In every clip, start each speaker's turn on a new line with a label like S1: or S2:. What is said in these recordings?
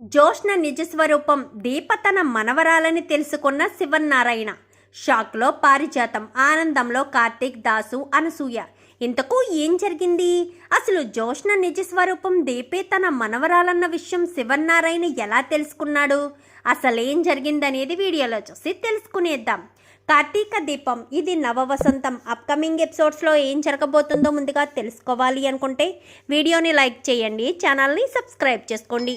S1: జోష్న నిజస్వరూపం దీప తన మనవరాలని తెలుసుకున్న శివన్నారాయణ. షాక్లో పారిజాతం. ఆనందంలో కార్తీక్ దాసు అనసూయ. ఇంతకు ఏం జరిగింది? అసలు జోష్న నిజస్వరూపం దీపే తన మనవరాలన్న విషయం శివన్నారాయణ ఎలా తెలుసుకున్నాడు? అసలేం జరిగిందనేది వీడియోలో చూసి తెలుసుకునేద్దాం. కార్తీక దీపం. ఇది నవ వసంతం అప్కమింగ్ ఎపిసోడ్స్లో ఏం జరగబోతుందో ముందుగా తెలుసుకోవాలి అనుకుంటే వీడియోని లైక్ చేయండి ఛానల్ని సబ్స్క్రైబ్ చేసుకోండి.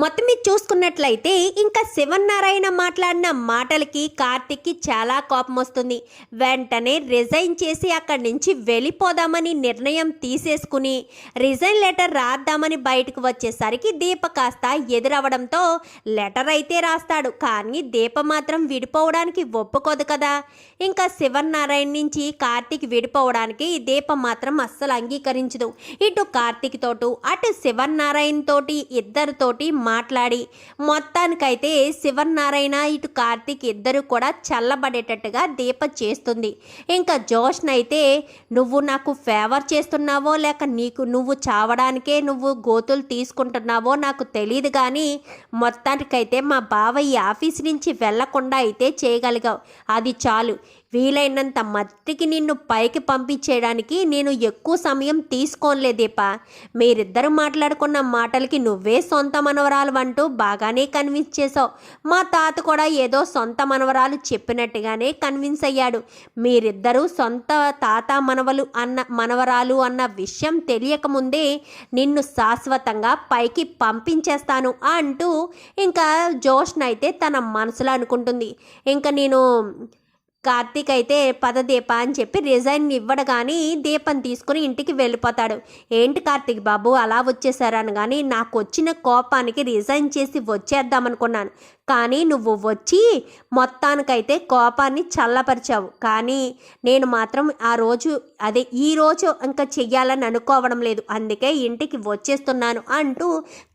S1: మొత్తం మీద చూసుకున్నట్లయితే ఇంకా శివన్నారాయణ మాట్లాడిన మాటలకి కార్తిక్కి చాలా కోపం వస్తుంది. వెంటనే రిజైన్ చేసి అక్కడి నుంచి వెళ్ళిపోదామని నిర్ణయం తీసేసుకుని రిజైన్ లెటర్ రాద్దామని బయటకు వచ్చేసరికి దీప కాస్త ఎదురవడంతో లెటర్ అయితే రాస్తాడు. కానీ దీప మాత్రం విడిపోవడానికి ఒప్పుకోదు కదా. ఇంకా శివన్నారాయణ నుంచి కార్తిక్ విడిపోవడానికి దీప మాత్రం అస్సలు అంగీకరించదు. ఇటు కార్తిక్ తోటు అటు శివన్నారాయణ తోటి ఇద్దరితోటి మాట్లాడి మొత్తానికైతే శివనారాయణ ఇటు కార్తీక్ ఇద్దరు కూడా చల్లబడేటట్టుగా దీప చేస్తుంది. ఇంకా జోష్న అయితే నువ్వు నాకు ఫేవర్ చేస్తున్నావో లేక నీకు నువ్వు చావడానికే నువ్వు గోతులు తీసుకుంటున్నావో నాకు తెలియదు కానీ మొత్తానికైతే మా బావ ఈ ఆఫీస్ నుంచి వెళ్ళకుండా అయితే చేయగలిగావు. అది చాలు. వీలైనంత మత్తికి నిన్ను పైకి పంపించేయడానికి నేను ఎక్కువ సమయం తీసుకోనులే దీప మీరిద్దరు మాట్లాడుకున్న మాటలకి నువ్వే సొంత మనవరాలు అంటూ బాగానే కన్విన్స్ చేసావు మా తాత కూడా ఏదో సొంత మనవరాలు చెప్పినట్టుగానే కన్విన్స్ అయ్యాడు. మీరిద్దరూ సొంత తాత మనవలు అన్న మనవరాలు అన్న విషయం తెలియకముందే నిన్ను శాశ్వతంగా పైకి పంపించేస్తాను అంటూ ఇంకా జోష్నైతే అయితే తన మనసులో అనుకుంటుంది. ఇంకా నేను కార్తీక్ అయితే పద దీప అని చెప్పి రిజైన్ ఇవ్వడగాని దీపం తీసుకుని ఇంటికి వెళ్ళిపోతాడు. ఏంటి కార్తీక్ బాబు అలా వచ్చేసారని కానీ నాకు వచ్చిన కోపానికి రిజైన్ చేసి వచ్చేద్దామనుకున్నాను. కానీ నువ్వు వచ్చి మొత్తానికైతే కోపాన్ని చల్లపరిచావు. కానీ నేను మాత్రం ఆ రోజు అదే ఈ రోజు ఇంకా చెయ్యాలని అనుకోవడం లేదు. అందుకే ఇంటికి వచ్చేస్తున్నాను అంటూ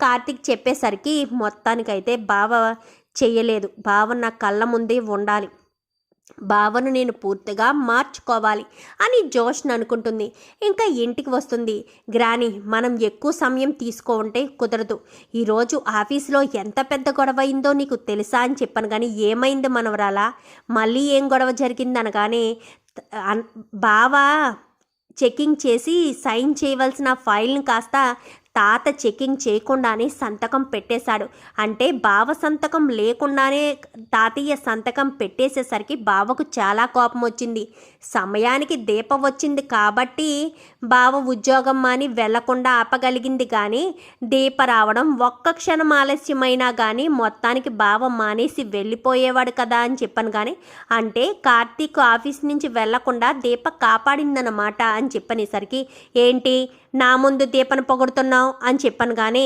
S1: కార్తీక్ చెప్పేసరికి మొత్తానికైతే బావ చెయ్యలేదు. బావ నా కళ్ళ ముందే ఉండాలి. భావను నేను పూర్తిగా మార్చుకోవాలి అని జోష్న అనుకుంటుంది. ఇంకా ఇంటికి వస్తుంది. గ్రాని మనం ఎక్కువ సమయం తీసుకోవంటే కుదరదు. ఈరోజు ఆఫీస్లో ఎంత పెద్ద గొడవ అయిందో నీకు తెలుసా అని చెప్పాను కానీ ఏమైంది మనవరాలా? మళ్ళీ ఏం గొడవ జరిగింది అనగానే బావా చెకింగ్ చేసి సైన్ చేయవలసిన ఫైల్ని కాస్త తాత చెకింగ్ చేయకుండానే సంతకం పెట్టేశాడు. అంటే బావ సంతకం లేకుండానే తాతయ్య సంతకం పెట్టేసేసరికి బావకు చాలా కోపం వచ్చింది. సమయానికి దీప వచ్చింది కాబట్టి బావ ఉద్యోగం మాని వెళ్ళకుండా ఆపగలిగింది కానీ దీప రావడం ఒక్క క్షణం ఆలస్యమైనా కానీ మొత్తానికి బావ మానేసి వెళ్ళిపోయేవాడు కదా అని చెప్పాను కానీ అంటే కార్తీక్ ఆఫీస్ నుంచి వెళ్ళకుండా దీప కాపాడిందన్నమాట అని చెప్పనేసరికి ఏంటి? నా ముందు దీపను పొగుడుతున్నావు అని చెప్పాను కానీ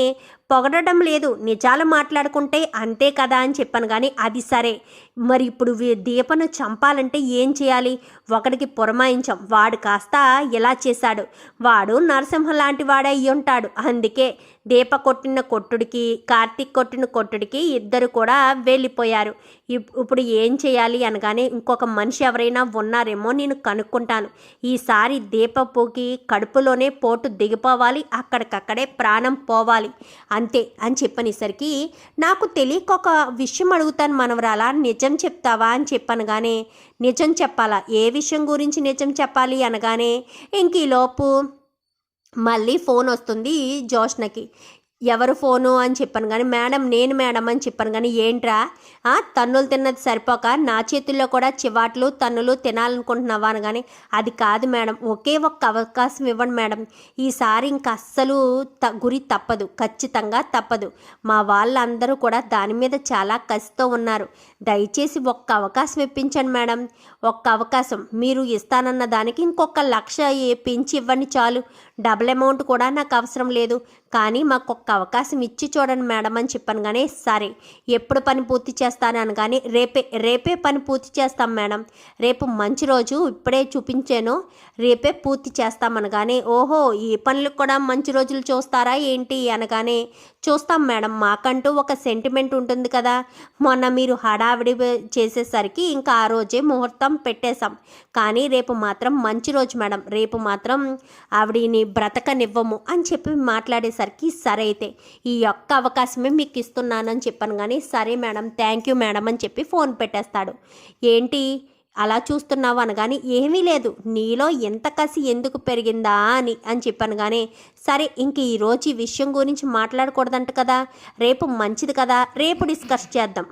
S1: పొగడడం లేదు. నిజాలు మాట్లాడుకుంటే అంతే కదా అని చెప్పాను కానీ అది సరే. మరి ఇప్పుడు దీపను చంపాలంటే ఏం చేయాలి? ఒకడికి పురమాయించాం. వాడు కాస్త ఇలా చేశాడు. వాడు నరసింహ లాంటి వాడే ఉంటాడు. అందుకే దీప కొట్టిన కొట్టుడికి కార్తీక్ కొట్టిన కొట్టుడికి ఇద్దరు కూడా వెళ్ళిపోయారు. ఇప్- ఇప్పుడు ఏం చేయాలి అనగానే ఇంకొక మనిషి ఎవరైనా ఉన్నారేమో నేను కనుక్కుంటాను. ఈసారి దీపపుకి కడుపులోనే పోటు దిగిపోవాలి. అక్కడికక్కడే ప్రాణం పోవాలి. అంతే అని చెప్పనేసరికి నాకు తెలియక ఒక విషయం అడుగుతాను మనవరాలా నిజం చెప్తావా? అని చెప్పనగానే నిజం చెప్పాలా? ఏ విషయం గురించి నిజం చెప్పాలి? అనగానే ఇంక ఈలోపు మళ్ళీ ఫోన్ వస్తుంది జోష్నకి. ఎవరు ఫోను అని చెప్పాను కానీ మేడం నేను మేడం అని చెప్పాను కానీ ఏంట్రా? తన్నులు తిన్నది సరిపోక నా చేతుల్లో కూడా చివాట్లు తన్నులు తినాలనుకుంటున్నావా అని కానీ అది కాదు మేడం. ఒకే ఒక్క అవకాశం ఇవ్వండి మేడం. ఈసారి ఇంక అస్సలు త గురి తప్పదు. ఖచ్చితంగా తప్పదు. మా వాళ్ళందరూ కూడా దాని మీద చాలా కసితో ఉన్నారు. దయచేసి ఒక్క అవకాశం ఇప్పించండి మేడం. ఒక్క అవకాశం. మీరు ఇస్తానన్న దానికి ఇంకొక లక్ష పెంచి ఇవ్వండి చాలు. డబుల్ అమౌంట్ కూడా నాకు అవసరం లేదు. కానీ మాకు ఒక్క అవకాశం ఇచ్చి చూడండి మేడం అని చెప్పాను కానీ సరే ఎప్పుడు పని పూర్తి చేస్తాను అనగానే రేపే రేపే పని పూర్తి చేస్తాం మేడం. రేపు మంచి రోజు ఇప్పుడే చూపించాను. రేపే పూర్తి చేస్తామనగానే ఓహో ఈ పనులకు కూడా మంచి రోజులు చూస్తారా ఏంటి అనగానే చూస్తాం మేడం. మాకంటూ ఒక సెంటిమెంట్ ఉంటుంది కదా. మొన్న మీరు హడావిడి చేసేసరికి ఇంకా ఆ రోజే ముహూర్తం పెట్టేశాం. కానీ రేపు మాత్రం మంచి రోజు మేడం. రేపు మాత్రం ఆవిడని బ్రతకనివ్వము అని చెప్పి మాట్లాడేసరికి సరే అయితే ఈ యొక్క అవకాశమే మీకు ఇస్తున్నానని చెప్పాను. కానీ సరే మేడం థ్యాంక్ యూ మేడం అని చెప్పి ఫోన్ పెట్టేస్తాడు. ఏంటి? అలా చూస్తున్నావు అనగాని ఏమీ లేదు. నీలో ఎంత కసి ఎందుకు పెరిగిందా అని అని చెప్పాను కానీ సరే ఇంక ఈరోజు ఈ విషయం గురించి మాట్లాడకూడదంట కదా. రేపు మంచిది కదా. రేపు డిస్కస్ చేద్దాం.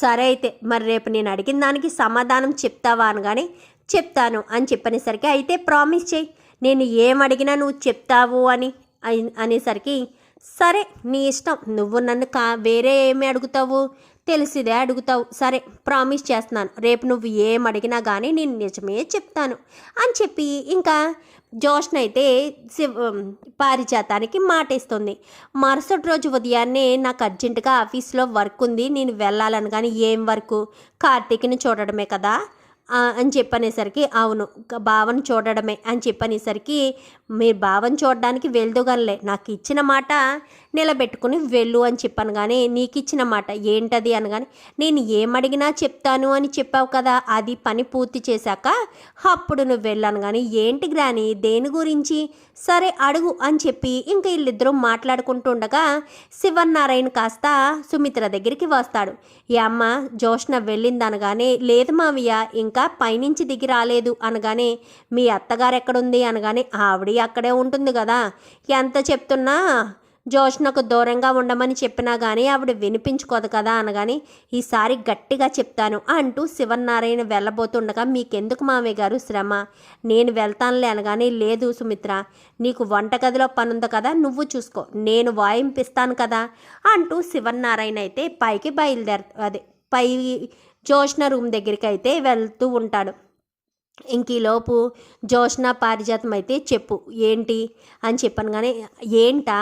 S1: సరే అయితే మరి రేపు నేను అడిగిన దానికి సమాధానం చెప్తావా అనగానే చెప్తాను అని చెప్పనేసరికి అయితే ప్రామిస్ చేయి. నేను ఏం అడిగినా నువ్వు చెప్తావు అని అనేసరికి సరే నీ ఇష్టం. నువ్వు నన్ను కా వేరే ఏమి అడుగుతావు? తెలిసిదే అడుగుతావు. సరే ప్రామిస్ చేస్తున్నాను. రేపు నువ్వు ఏం అడిగినా కానీ నేను నిజమే చెప్తాను అని చెప్పి ఇంకా జోష్న అయితే శివ పారిజాతానికి మాటేస్తుంది. మరుసటి రోజు ఉదయాన్నే నాకు అర్జెంటుగా ఆఫీస్లో వర్క్ ఉంది. నేను వెళ్ళాలని కానీ ఏం వర్క్? కార్తీక్ని చూడడమే కదా? అని చెప్పనేసరికి అవును క- చూడడమే అని చెప్పనేసరికి మీరు బావని చూడడానికి వెళ్దుగానిలే నాకు ఇచ్చిన మాట నిలబెట్టుకుని వెళ్ళు అని చెప్పాను. కానీ నీకు ఇచ్చిన మాట ఏంటది? అనగానే నేను ఏమడిగినా చెప్తాను అని చెప్పావు కదా అది పని పూర్తి చేశాక అప్పుడు నువ్వు వెళ్ళాను. కానీ ఏంటి గ్రాని దేని గురించి? సరే అడుగు అని చెప్పి ఇంకా వీళ్ళిద్దరూ మాట్లాడుకుంటుండగా శివన్నారాయణ కాస్త సుమిత్ర దగ్గరికి వస్తాడు. ఈ అమ్మ జోష్న వెళ్ళిందనగానే లేదు మావయ్య ఇంకా ఇంకా పైనుంచి దిగి రాలేదు. అనగానే మీ అత్తగారు ఎక్కడుంది అనగానే ఆవిడ అక్కడే ఉంటుంది కదా. ఎంత చెప్తున్నా జోష్నకు దూరంగా ఉండమని చెప్పినా కానీ ఆవిడ వినిపించుకోదు కదా. అనగాని ఈసారి గట్టిగా చెప్తాను అంటూ శివనారాయణ వెళ్ళబోతుండగా మీకెందుకు మామయ్య గారు శ్రమ? నేను వెళ్తానులే అనగానే లేదు సుమిత్ర నీకు వంటగదిలో పనుంది కదా నువ్వు చూసుకో. నేను వాయింపిస్తాను కదా అంటూ శివనారాయణ అయితే పైకి బయలుదేర అదే పై జోష్న రూమ్ దగ్గరికి అయితే వెళ్తూ ఉంటాడు. ఇంకీలోపు జోష్న పారిజాతం అయితే చెప్పు ఏంటి? అని చెప్పాను కానీ ఏంటా?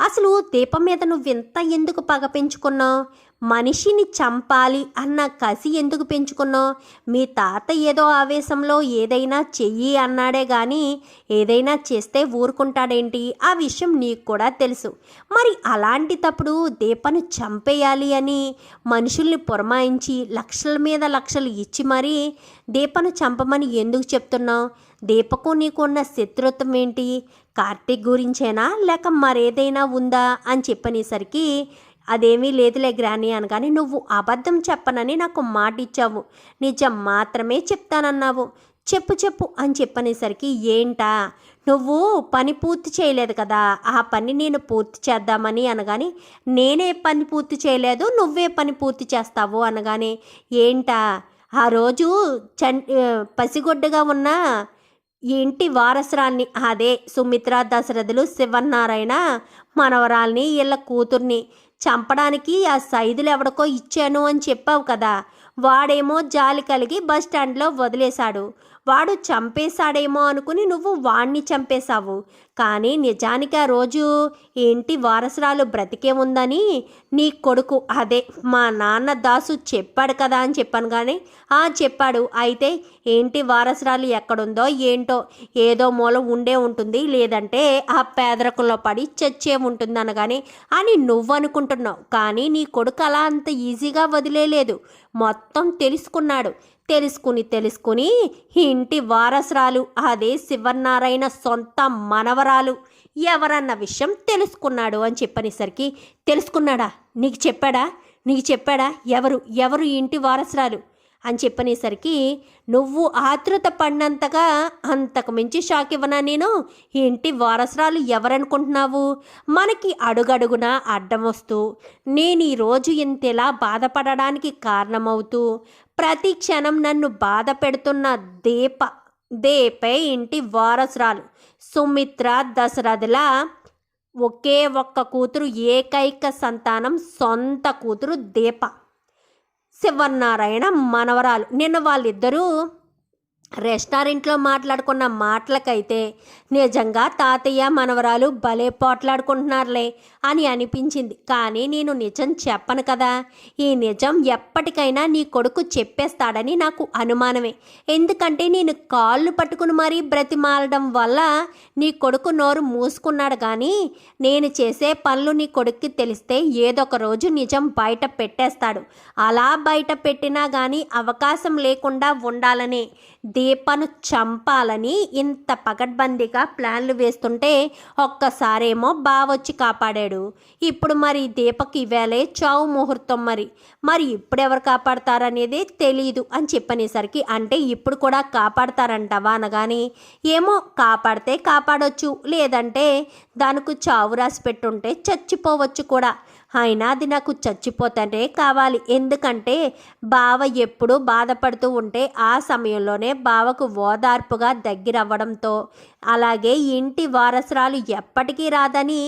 S1: అసలు దీపం మీద నువ్వు ఇంత ఎందుకు పగ పెంచుకున్నావు? మనిషిని చంపాలి అన్న కసి ఎందుకు పెంచుకున్నావు? మీ తాత ఏదో ఆవేశంలో ఏదైనా చెయ్యి అన్నాడే కానీ ఏదైనా చేస్తే ఊరుకుంటాడేంటి? ఆ విషయం నీకు కూడా తెలుసు. మరి అలాంటి తప్పుడు దీపను చంపేయాలి అని మనుషుల్ని పురమాయించి లక్షల మీద లక్షలు ఇచ్చి మరీ దీపను చంపమని ఎందుకు చెప్తున్నావు? దీపకు నీకున్న శత్రుత్వం ఏంటి? కార్తీక్ గురించేనా? లేక మరేదైనా ఉందా? అని చెప్పనేసరికి అదేమీ లేదులే గ్రాని అనగానే నువ్వు అబద్ధం చెప్పనని నాకు మాట ఇచ్చావు నిజం మాత్రమే చెప్తానన్నావు. చెప్పు చెప్పు అని చెప్పనేసరికి ఏంటా? నువ్వు పని పూర్తి చేయలేదు కదా. ఆ పని నేను పూర్తి చేద్దామని అనగానే నేనే పని పూర్తి చేయలేదు నువ్వే పని పూర్తి చేస్తావు అనగానే ఏంటా? ఆ రోజు చం పసిగొడ్డగా ఉన్న ఇంటి వారసురాల్ని అదే సుమిత్ర దశరథులు శివన్నారాయణ మనవరాల్ని వీళ్ళ కూతుర్ని చంపడానికి ఆ సైదులు ఎవడికో ఇచ్చాను అని చెప్పావు కదా వాడేమో జాలి కలిగి బస్ స్టాండ్లో వదిలేశాడు. వాడు చంపేశాడేమో అనుకుని నువ్వు వాణ్ణి చంపేశావు. కానీ నిజానికి ఆ రోజు ఏంటి వారసురాలు బ్రతికే ఉందని నీ కొడుకు అదే మా నాన్న దాసు చెప్పాడు కదా అని చెప్పాను కానీ ఆ చెప్పాడు. అయితే ఏంటి వారసురాలు ఎక్కడుందో ఏంటో ఏదో మూల ఉండే ఉంటుంది లేదంటే ఆ పేదరికంలో పడి చచ్చే ఉంటుంది అనగానే అని నువ్వు అనుకుంటున్నావు కానీ నీ కొడుకు అలా అంత ఈజీగా వదిలేలేదు. మొత్తం తెలుసుకున్నాడు. తెలుసుకుని తెలుసుకుని ఇంటి వారసురాలు అదే శివనారాయణ సొంత మనవరాలు. ఎవరన్న విషయం తెలుసుకున్నాడు అని చెప్పనేసరికి తెలుసుకున్నాడా? నీకు చెప్పాడా? నీకు చెప్పాడా? ఎవరు? ఎవరు ఇంటి వారసురాలు? అని చెప్పనేసరికి నువ్వు ఆతృత పడినంతగా అంతకు మించి షాక్ ఇవ్వనా నేను? ఇంటి వారసురాలు ఎవరనుకుంటున్నావు? మనకి అడుగడుగున అడ్డం వస్తూ నేను ఈరోజు ఇంతలా బాధపడడానికి కారణమవుతూ ప్రతి క్షణం నన్ను బాధ పెడుతున్న దీప దేపే ఇంటి వారసురాలు. సుమిత్ర దశరథలా ఒకే ఒక్క కూతురు ఏకైక సంతానం సొంత కూతురు దీప. శివనారాయణ మనవరాలు. నిన్న వాళ్ళిద్దరూ రెస్టారెంట్లో మాట్లాడుకున్న మాటలకైతే నిజంగా తాతయ్య మనవరాలు భలే పోట్లాడుకుంటున్నారులే అని అనిపించింది. కానీ నేను నిజం చెప్పను కదా. ఈ నిజం ఎప్పటికైనా నీ కొడుకు చెప్పేస్తాడని నాకు అనుమానమే. ఎందుకంటే నేను కాళ్ళు పట్టుకుని మరీ బ్రతిమాలడం వల్ల నీ కొడుకు నోరు మూసుకున్నాడు కానీ నేను చేసే పనులు నీ కొడుక్కి తెలిస్తే ఏదో ఒక రోజు నిజం బయట పెట్టేస్తాడు. అలా బయట పెట్టినా కానీ అవకాశం లేకుండా ఉండాలని దీపను చంపాలని ఇంత పకడ్బందీగా ప్లాన్లు వేస్తుంటే ఒక్కసారేమో బావొచ్చి కాపాడాడు. ఇప్పుడు మరి దీపకి ఇవేళే చావు ముహూర్తం మరి. మరి ఇప్పుడు ఎవరు కాపాడతారనేది తెలియదు అని చెప్పనేసరికి అంటే ఇప్పుడు కూడా కాపాడతారంటావా అనగాని ఏమో కాపాడితే కాపాడొచ్చు లేదంటే దానికి చావు రాసి పెట్టుంటే చచ్చిపోవచ్చు కూడా. అయినా అది నాకు చచ్చిపోతానే కావాలి. ఎందుకంటే బావ ఎప్పుడూ బాధపడుతూ ఉంటే ఆ సమయంలోనే బావకు ఓదార్పుగా దగ్గరవ్వడంతో అలాగే ఇంటి వారసురాలు ఎప్పటికీ రాదని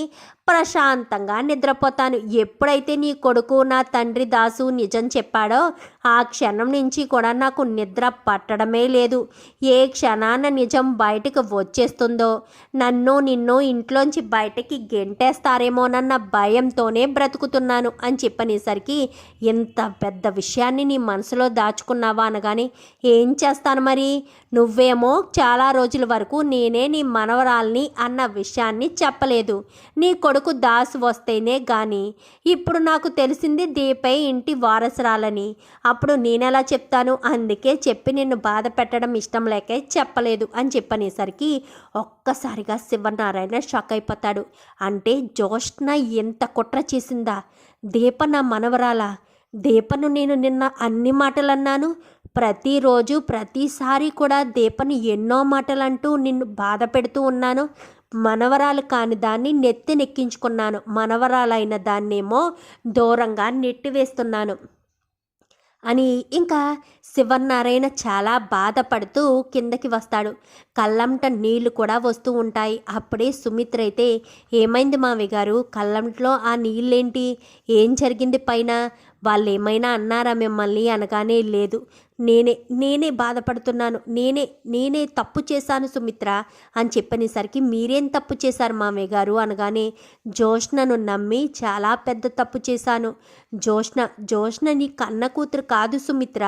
S1: ప్రశాంతంగా నిద్రపోతాను. ఎప్పుడైతే నీ కొడుకు నా తండ్రి దాసు నిజం చెప్పాడో ఆ క్షణం నుంచి కూడా నాకు నిద్ర పట్టడమే లేదు. ఏ క్షణాన నిజం బయటకు వచ్చేస్తుందో నన్ను నిన్ను ఇంట్లోంచి బయటకి గెంటేస్తారేమోనన్న భయంతోనే బ్రతుకుతున్నాను అని చెప్పనేసరికి ఇంత పెద్ద విషయాన్ని నీ మనసులో దాచుకున్నావా అనగాని ఏం చేస్తాను మరి? నువ్వేమో చాలా రోజుల వరకు నేనే నీ మనవరాల్ని అన్న విషయాన్ని చెప్పలేదు. నీ కొడుకు దాసు వస్తేనే గాని. ఇప్పుడు నాకు తెలిసింది దీపై ఇంటి వారసురాలని. అప్పుడు నేనెలా చెప్తాను? అందుకే చెప్పి నిన్ను బాధ పెట్టడం ఇష్టం లేకే చెప్పలేదు అని చెప్పనేసరికి ఒక్కసారిగా శివనారాయణ షాక్ అయిపోతాడు. అంటే జోష్న ఎంత కుట్ర చేసిందా? దీప నా మనవరాలా? దీపను నేను నిన్న అన్ని మాటలు అన్నాను ప్రతిరోజు ప్రతిసారి కూడా దీపని ఎన్నో మాటలు అంటూ నిన్ను బాధ పెడుతూ ఉన్నాను. మనవరాలు కాని దాన్ని నెత్తినెక్కించుకున్నాను మనవరాలైన దాన్నేమో దూరంగా నెట్టివేస్తున్నాను. అని ఇంకా శివనారాయణ చాలా బాధపడుతూ కిందకి వస్తాడు. కళ్ళంట నీళ్ళు కూడా వస్తూ ఉంటాయి. అప్పుడే సుమిత్ర అయితే ఏమైంది మావి గారు? కళ్ళంట్లో ఆ నీళ్ళేంటి ఏం జరిగింది పైన? వాళ్ళు ఏమైనా అన్నారా మిమ్మల్ని అనగానే లేదు. నేనే నేనే బాధపడుతున్నాను. నేనే నేనే తప్పు చేశాను సుమిత్ర అని చెప్పనేసరికి మీరేం తప్పు చేశారు మామయ్య గారు అనగానే జోష్నను నమ్మి చాలా పెద్ద తప్పు చేశాను. జోష్న జోష్న నీ కన్న కూతురు కాదు సుమిత్ర.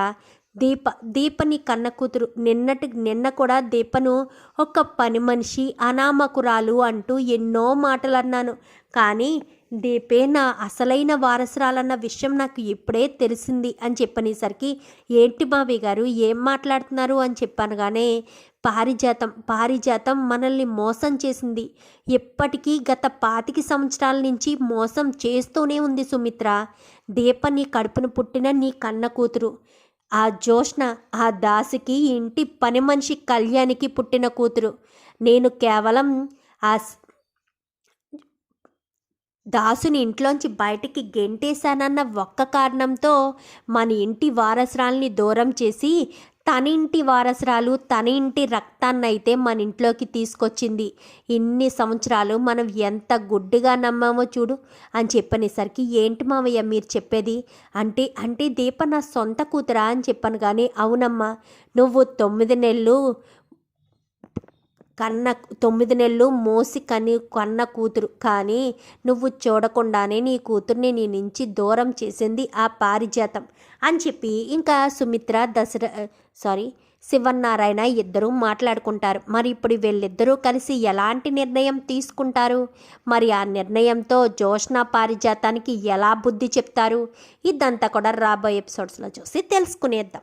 S1: దీప దీపని కన్న కూతురు. నిన్నటి నిన్న కూడా దీపను ఒక పని మనిషి అనామకురాలు అంటూ ఎన్నో మాటలు అన్నాను కానీ దీపే నా అసలైన వారసురాలన్న విషయం నాకు ఇప్పుడే తెలిసింది అని చెప్పనేసరికి ఏంటి మావి గారు ఏం మాట్లాడుతున్నారు అని చెప్పనగానే పారిజాతం పారిజాతం మనల్ని మోసం చేసింది. ఎప్పటికీ గత పాతికి సంవత్సరాల నుంచి మోసం చేస్తూనే ఉంది సుమిత్ర. దీప నీ కడుపును పుట్టిన నీ కన్న కూతురు. ఆ జోష్ణ ఆ దాసికి ఇంటి పని మనిషి కళ్యాణికి పుట్టిన కూతురు. నేను కేవలం ఆ దాసుని ఇంట్లోంచి బయటికి గెంటేశానన్న ఒక్క కారణంతో మన ఇంటి వారసురాల్ని దూరం చేసి తన ఇంటి వారసురాలు తన ఇంటి రక్తాన్నైతే మన ఇంట్లోకి తీసుకొచ్చింది. ఇన్ని సంవత్సరాలు మనం ఎంత గుడ్డిగా నమ్మామో చూడు అని చెప్పనేసరికి ఏంటి మావయ్య మీరు చెప్పేది? అంటే అంటే దీప నా సొంత కూతురా అని చెప్పాను కానీ అవునమ్మా నువ్వు తొమ్మిది నెలలు కన్న తొమ్మిది నెలలు మోసి కని కన్న కూతురు. కానీ నువ్వు చూడకుండానే నీ కూతుర్ని నీ నుంచి దూరం చేసింది ఆ పారిజాతం. అని చెప్పి ఇంకా సుమిత్ర దసరా సారీ శివన్నారాయణ ఇద్దరూ మాట్లాడుకుంటారు. మరి ఇప్పుడు వీళ్ళిద్దరూ కలిసి ఎలాంటి నిర్ణయం తీసుకుంటారు? మరి ఆ నిర్ణయంతో జోష్ణ పారిజాతానికి ఎలా బుద్ధి చెప్తారు? ఇదంతా కూడా రాబోయే ఎపిసోడ్స్లో చూసి తెలుసుకునేద్దాం.